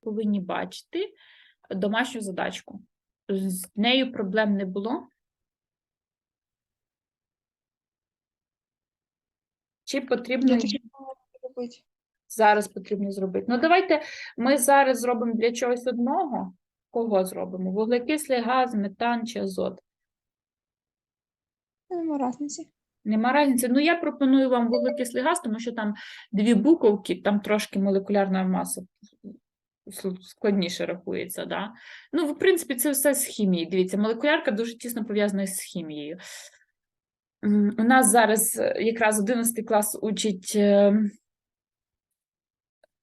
повинні бачити домашню задачку. З нею проблем не було. Чи потрібно Я її таки не можу робити. зараз потрібно зробити? Ну, давайте ми зараз зробимо для чогось одного. Кого зробимо? Вуглекислий газ, метан чи азот? Нема різниці. Нема різниці. Ну, я пропоную вам вуглекислий газ, тому що там дві буковки, там трошки молекулярна маса складніше рахується. Да? Ну, в принципі, це все з хімії. Дивіться, молекулярка дуже тісно пов'язана з хімією. У нас зараз е, якраз 11 клас учить е,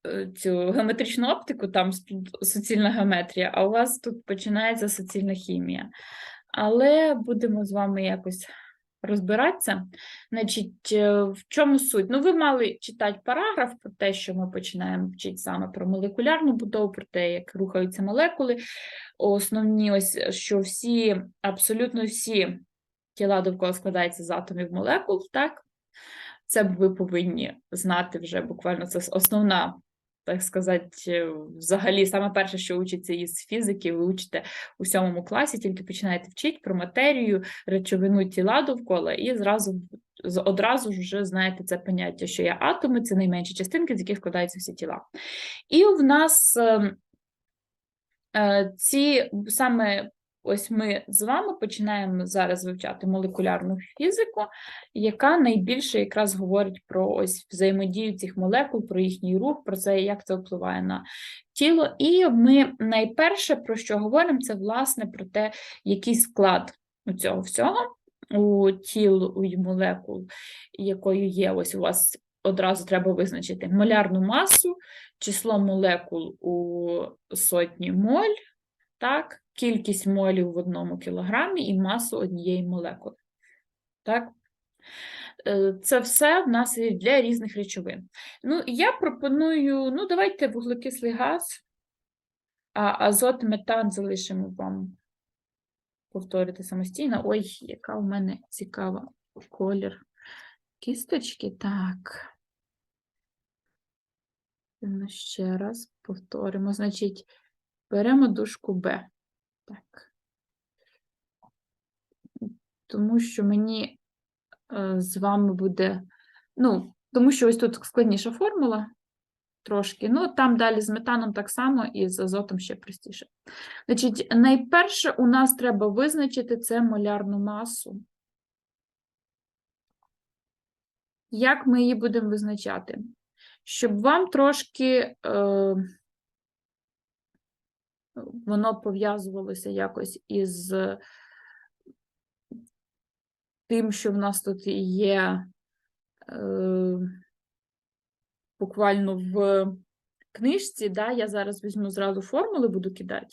е, цю геометричну оптику, там суцільна геометрія, а у вас тут починається суцільна хімія. Але будемо з вами якось розбиратися. Значить, е, в чому суть? Ну, ви мали читати параграф про те, що ми починаємо вчити саме про молекулярну будову, про те, як рухаються молекули. Основні ось, що всі, абсолютно всі тіла довкола складаються з атомів молекул, так? Це ви повинні знати вже буквально це основна, так сказати, е, взагалі, саме перше, що учиться із фізики, ви учите у сьомому класі, тільки починаєте вчити про матерію, речовину тіла довкола, і зразу одразу ж вже знаєте це поняття, що є атоми, це найменші частинки, з яких складаються всі тіла. І в нас ем, е, ці саме ось ми з вами починаємо зараз вивчати молекулярну фізику, яка найбільше якраз говорить про ось взаємодію цих молекул, про їхній рух, про це, як це впливає на тіло. І ми найперше про що говоримо, це власне про те, який склад у цього всього, у тіл, у молекул, якою є ось у вас. Одразу треба визначити молярну масу, число молекул у сотні моль, так, кількість молів в одному кілограмі і масу однієї молекули. Так? Е, Це все в нас є для різних речовин. Ну, я пропоную, ну, давайте вуглекислий газ, а азот, метан залишимо вам повторити самостійно. Ой, яка у мене цікава колір кісточки. Так. Ну, Ще раз повторимо. Значить, беремо дужку Б. Так. Тому що мені е, з вами буде. Ну, тому що ось тут складніша формула трошки. Ну, там далі з метаном так само і з азотом ще простіше. Значить, найперше у нас треба визначити це молярну масу. Як ми її будемо визначати? Щоб вам трошки е, воно пов'язувалося якось із тим, що в нас тут є е, буквально в книжці, да, я зараз візьму зразу формули, буду кидати,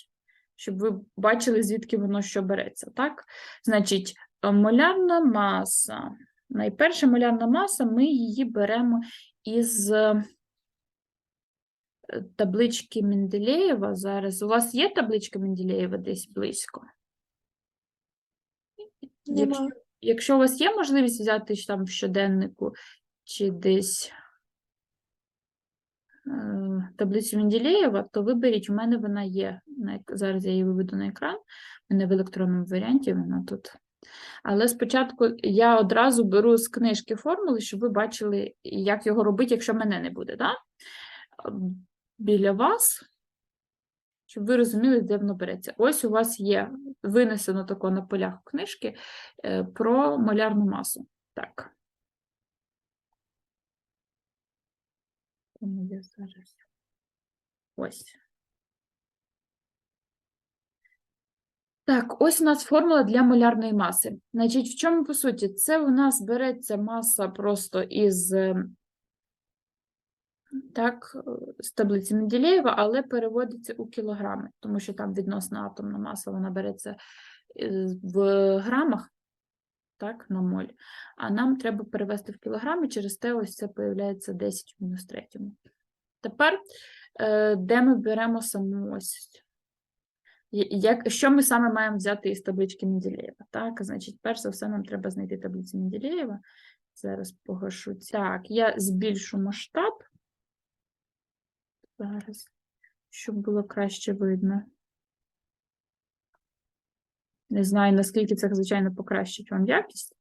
щоб ви бачили, звідки воно що береться. Так? Значить, молярна маса. Найперша молярна маса, ми її беремо із таблички Менделєєва. Зараз у вас є табличка Менделєєва десь близько? Якщо, Нема. якщо у вас є можливість взяти там в щоденнику чи десь е, таблицю Менделєєва, то виберіть, у мене вона є. Зараз я її виведу на екран. У мене в електронному варіанті вона тут. Але спочатку я одразу беру з книжки формули, щоб ви бачили, як його робити, якщо мене не буде. Да? Ем, Біля вас, щоб ви розуміли, де воно береться. Ось у вас є винесено тако на полях книжки е, про молярну масу. Так. Ось. Так, ось у нас формула для молярної маси. Значить, в чому по суті? Це у нас береться маса просто із е, так, е, з таблиці Менделєєва, але переводиться у кілограми, тому що там відносна атомна маса, вона береться е, в грамах, так, на моль. А нам треба перевести в кілограми, через те ось це появляється 10 в мінус третьому. Тепер, е, де ми беремо саму ось Як, що ми саме маємо взяти із таблички Менделєєва? Так, значить, перш за все, нам треба знайти таблицю Менделєєва. Зараз погашу. Так, я збільшу масштаб. Зараз. щоб було краще видно. Не знаю, наскільки це, звичайно, покращить вам якість.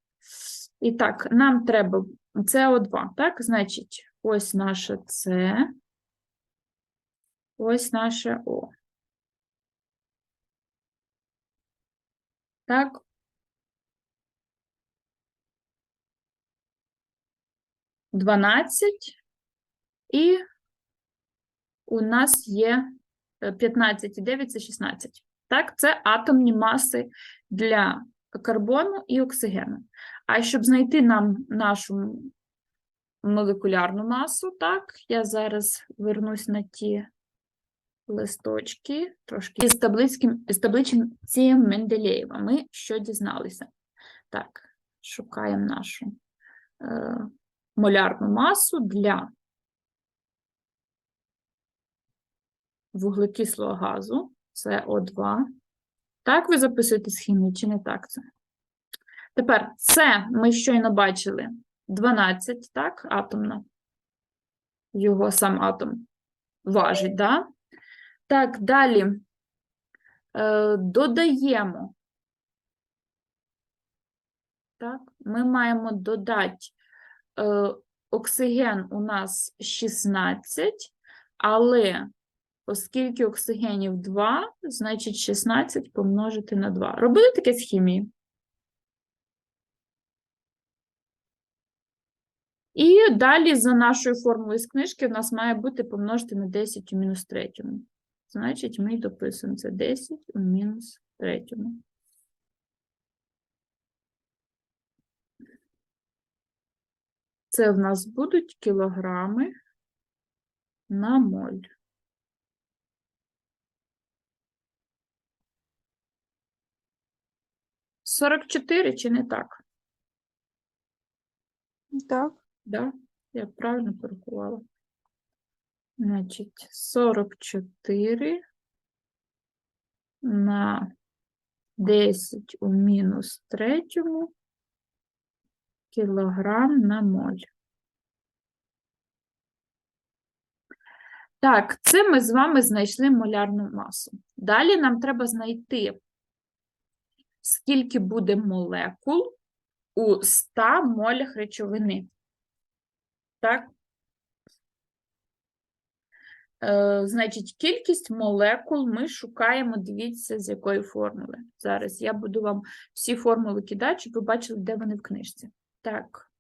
І так, нам треба СО2, так? Значить, ось наше С, ось наше О. Так. Дванадцять. І у нас є е, 15,9 це 16. Так, це атомні маси для карбону і оксигену. А щоб знайти нам нашу молекулярну масу, так, я зараз вернусь на ті листочки трошки із таблицьким з табличці Менделєєва. Ми що дізналися? Так, шукаємо нашу е, молярну масу для вуглекислого газу, СО2. Так ви записуєте схему, чи не так це? Тепер це ми щойно бачили 12, так, атомна. Його сам атом важить, да? Так, далі е, додаємо. Так, ми маємо додати е, оксиген у нас 16, але оскільки оксигенів 2, значить 16 помножити на 2. Робили таке з хімії? І далі за нашою формулою з книжки в нас має бути помножити на 10 у мінус третьому. Значить, ми дописуємо це 10 у мінус третьому. Це в нас будуть кілограми на моль. Сорок чотири чи не так? Так. Да? Я правильно порахувала. Значить, 44 на 10 у мінус третьому кілограм на моль. Так, це ми з вами знайшли молярну масу. Далі нам треба знайти, скільки буде молекул у 100 молях речовини. Так? Е, значить, кількість молекул ми шукаємо, дивіться, з якої формули. Зараз я буду вам всі формули кидати, щоб ви бачили, де вони в книжці. Так.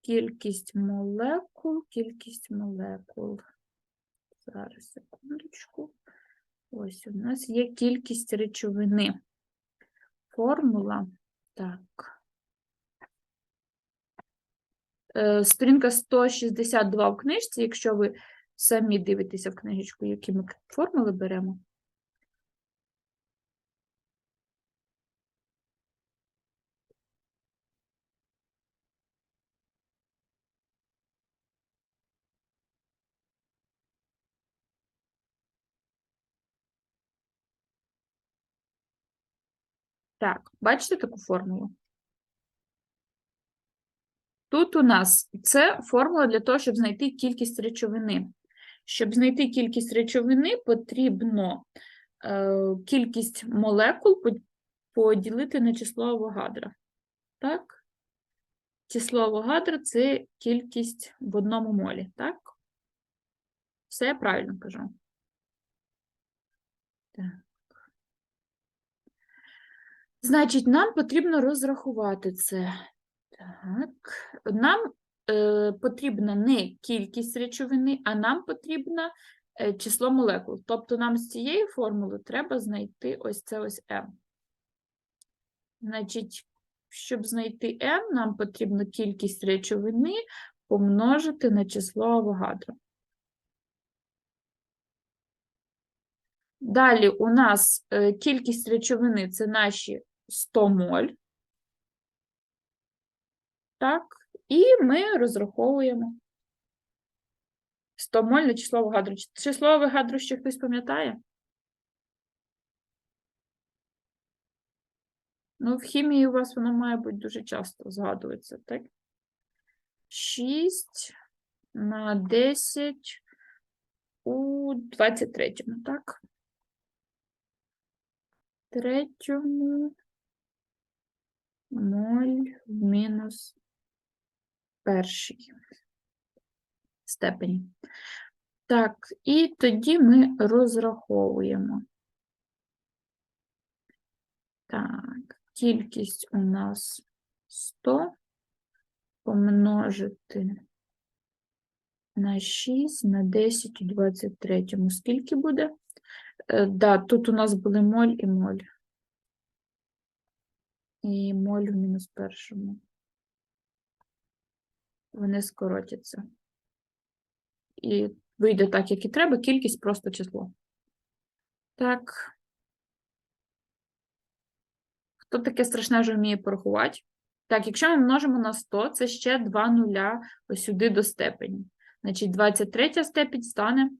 Кількість молекул, кількість молекул. Зараз, секундочку. Ось у нас є кількість речовини. Формула. Так. Е, Сторінка 162 в книжці, якщо ви самі дивитеся в книжечку, які ми формули беремо. Так, бачите таку формулу? Тут у нас це формула для того, щоб знайти кількість речовини. Щоб знайти кількість речовини, потрібно е, кількість молекул поділити на число Авогадра. Так? Число Авогадра – це кількість в одному молі, так? Все я правильно кажу. Так. Значить, нам потрібно розрахувати це. Так, нам е, потрібна не кількість речовини, а нам потрібно е, число молекул. Тобто нам з цієї формули треба знайти ось це ось m. Значить, щоб знайти m, нам потрібно кількість речовини помножити на число Авогадро. Далі у нас е, кількість речовини це наші 100 моль. Так, і ми розраховуємо 100 моль на число Авогадро. Чи- Число Авогадро ще хтось пам'ятає? Ну, в хімії у вас воно має бути дуже часто згадується, так? 6 на 10 у 23-му, так? Третьому моль в мінус першій степені. Так, і тоді ми розраховуємо. Так, кількість у нас 100 помножити на 6 на 10 у 23. Скільки буде? Е, Да, тут у нас були моль і моль. І моль в мінус першому. Вони скоротяться. І вийде так, як і треба, кількість просто число. Так. Хто таке страшне вже вміє порахувати? Так, якщо ми множимо на 100, це ще 2 нуля ось сюди до степені. Значить, 23 степінь стане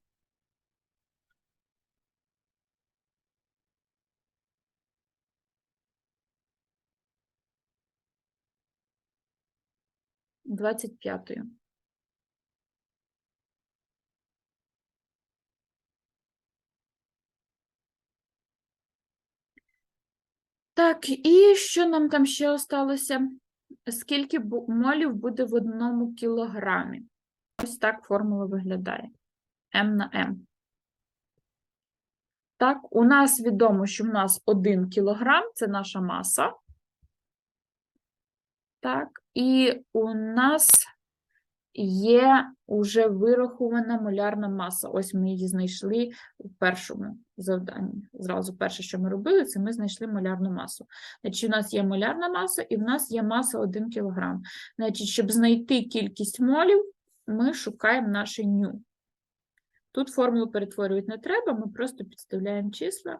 25. Так, і що нам там ще осталося? Скільки молів буде в одному кілограмі? Ось так формула виглядає. М на М. Так, у нас відомо, що в нас 1 кілограм – це наша маса. Так, і у нас є уже вирахована молярна маса. Ось ми її знайшли у першому завданні. Зразу перше, що ми робили, це ми знайшли молярну масу. Значить, у нас є молярна маса, і в нас є маса 1 кг. Значить, щоб знайти кількість молів, ми шукаємо наше ню. Тут формулу перетворювати не треба, ми просто підставляємо числа.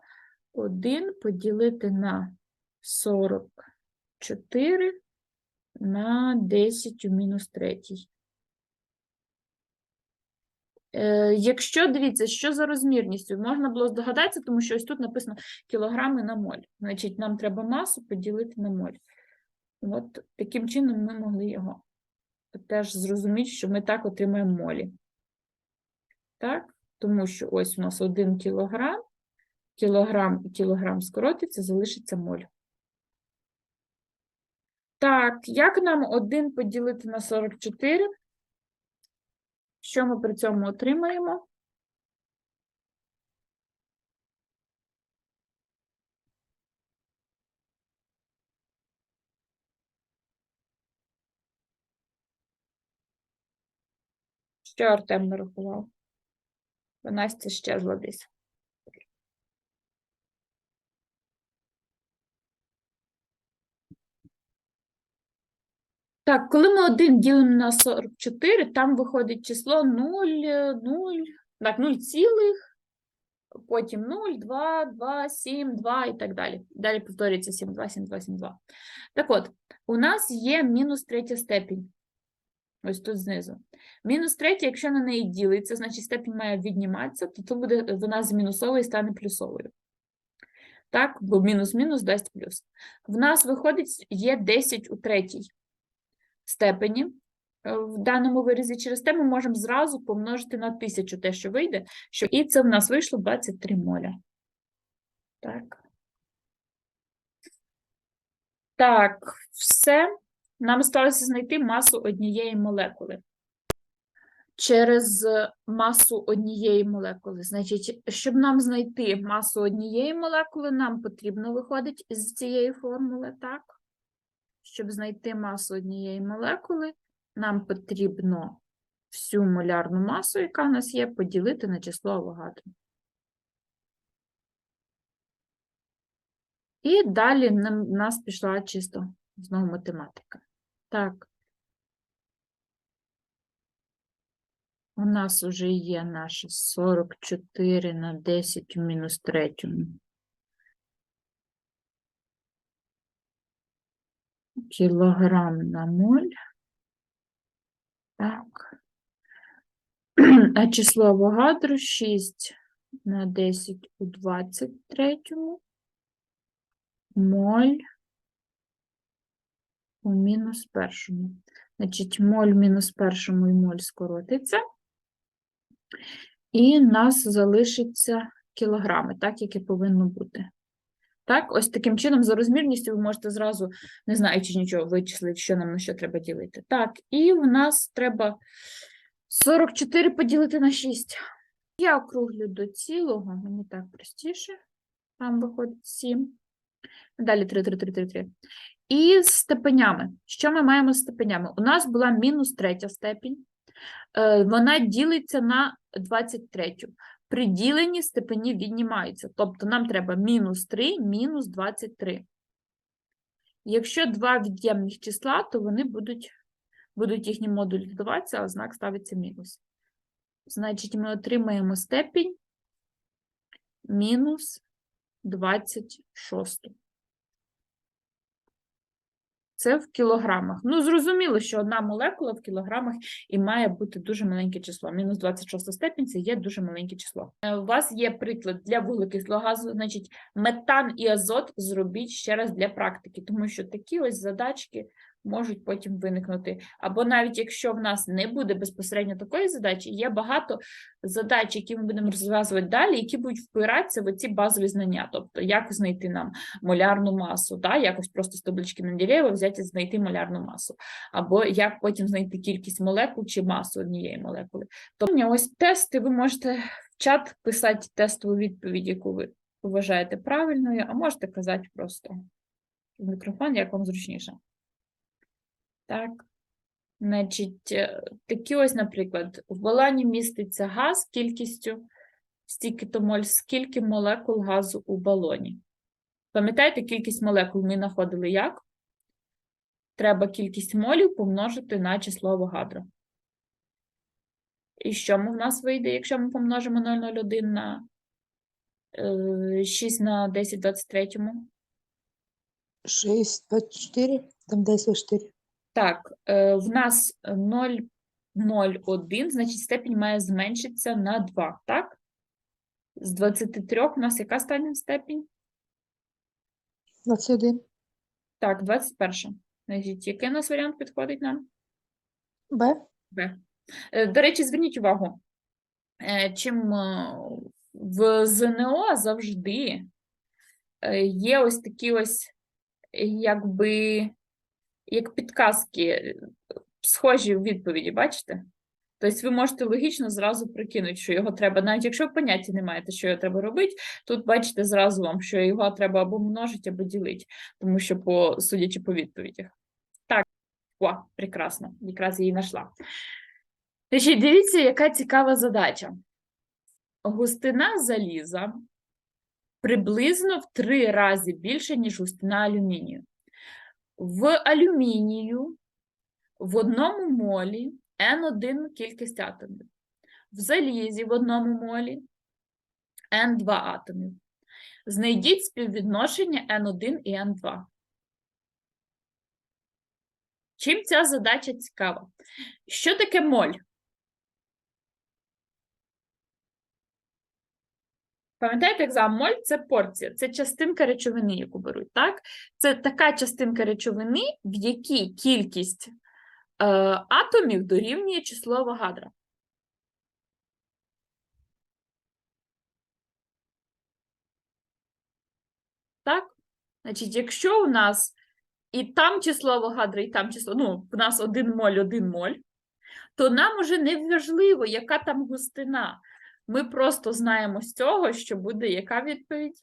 1 поділити на 44 на 10 у мінус третій. Е, Якщо дивіться, що за розмірністю, можна було здогадатися, тому що ось тут написано кілограми на моль. Значить, нам треба масу поділити на моль. От таким чином ми могли його теж зрозуміти, що ми так отримаємо молі. Так? Тому що ось у нас 1 кілограм, кілограм і кілограм скоротиться, залишиться моль. Так, як нам 1 поділити на 44? Що ми при цьому отримаємо? Що Артем нарахував? Бо Настя щезла десь. Так, коли ми 1 ділимо на 44, там виходить число 0, 0, так, 0 цілих, потім 0, 2, 2, 7, 2 і так далі. Далі повторюється 7, 2, 7, 2, 7, 2. Так от, у нас є мінус третя степінь. Ось тут знизу. Мінус третя, якщо на неї ділиться, значить степінь має відніматися, то тут буде вона з мінусової стане плюсовою. Так, бо мінус-мінус дасть плюс. В нас виходить, є 10 у третій степені е, в даному виразі. Через те ми можемо зразу помножити на 1000 те, що вийде, що і це в нас вийшло 23 моля. Так. Так, все. Нам сталося знайти масу однієї молекули. Через масу однієї молекули. Значить, щоб нам знайти масу однієї молекули, нам потрібно виходить з цієї формули, так? Щоб знайти масу однієї молекули, нам потрібно всю молярну масу, яка в нас є, поділити на число Авогадро. І далі в нас пішла чисто знову математика. Так. У нас вже є наше 44 на 10 у мінус третьому. Кілограм на моль. Так. А число Авогадро 6 на 10 у 23. Моль у мінус першому. Значить, моль мінус першому і моль скоротиться. І нас залишиться кілограми, так, як і повинно бути. Так, ось таким чином, за розмірністю, ви можете зразу, не знаючи нічого, вичислити, що нам на що треба ділити. Так, і в нас треба 44 поділити на 6. Я округлю до цілого, мені так простіше. Там виходить 7. Далі 3, 3, 3, 3, 3. І з степенями. Що ми маємо з степенями? У нас була мінус третя степінь. Е, Вона ділиться на 23. При діленні степені віднімаються. Тобто нам треба мінус 3, мінус 23. Якщо два від'ємних числа, то вони будуть, будуть їхні модулі додаватися, а знак ставиться мінус. Значить, ми отримаємо степінь мінус 26. Це в кілограмах. Ну, зрозуміло, що одна молекула в кілограмах і має бути дуже маленьке число. Мінус 26 степінь це є дуже маленьке число. Е, У вас є приклад для вуглекислого газу, значить, метан і азот зробіть ще раз для практики, тому що такі ось задачки можуть потім виникнути. Або навіть якщо в нас не буде безпосередньо такої задачі, є багато задач, які ми будемо розв'язувати далі, які будуть впиратися в ці базові знання. Тобто, як знайти нам молярну масу, да? якось просто з таблички Менделєєва взяти і знайти молярну масу, або як потім знайти кількість молекул чи масу однієї молекули. Тобто, ось тести ви можете в чат писати тестову відповідь, яку ви вважаєте правильною, а можете казати просто в мікрофон, як вам зручніше. Так. Значить, е, такі ось, наприклад, в балоні міститься газ кількістю стільки-то моль, скільки молекул газу у балоні. Пам'ятаєте, кількість молекул ми знаходили як? Треба кількість молів помножити на число Авогадро. І що в нас вийде, якщо ми помножимо 0,01 на е, 6 на 10 23? 6, 24, там 10, 24. Так, е, в нас 0,01, значить степінь має зменшитися на 2, так? З 23 у нас яка остання степінь? 21. Так, 21. Значить, який у нас варіант підходить нам? Б. Б. Е, До речі, зверніть увагу, е, чим в ЗНО завжди є ось такі ось, якби, як підказки, е, схожі в відповіді, бачите? Тобто ви можете логічно зразу прикинути, що його треба, навіть якщо ви поняття не маєте, що його треба робити, тут бачите зразу вам, що його треба або множити, або ділити, тому що, по, судячи по відповідях. Так, о, прекрасно, якраз її знайшла. Значить, дивіться, яка цікава задача. Густина заліза приблизно в три рази більше, ніж густина алюмінію. В алюмінію в одному молі N1 кількість атомів. В залізі в одному молі N2 атомів. Знайдіть співвідношення N1 і N2. Чим ця задача цікава? Що таке моль? Пам'ятаєте, екзамен моль це порція, це частинка речовини, яку беруть, так? Це така частинка речовини, в якій кількість е, атомів дорівнює число Авогадро. Так? Значить, якщо у нас і там число Авогадро, і там число, ну, у нас один моль, один моль, то нам уже не важливо, яка там густина. Ми просто знаємо з цього, що буде яка відповідь?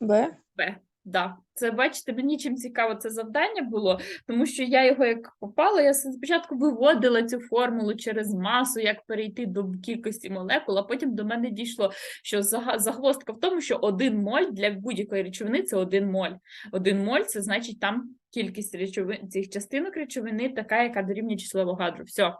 Б. Б. Да. Це бачите, мені чим цікаво це завдання було, тому що я його як попала, я спочатку виводила цю формулу через масу, як перейти до кількості молекул, а потім до мене дійшло, що загвоздка в тому, що один моль для будь-якої речовини це один моль. Один моль це значить там кількість речовин цих частинок речовини така, яка дорівнює число Авогадро. Все.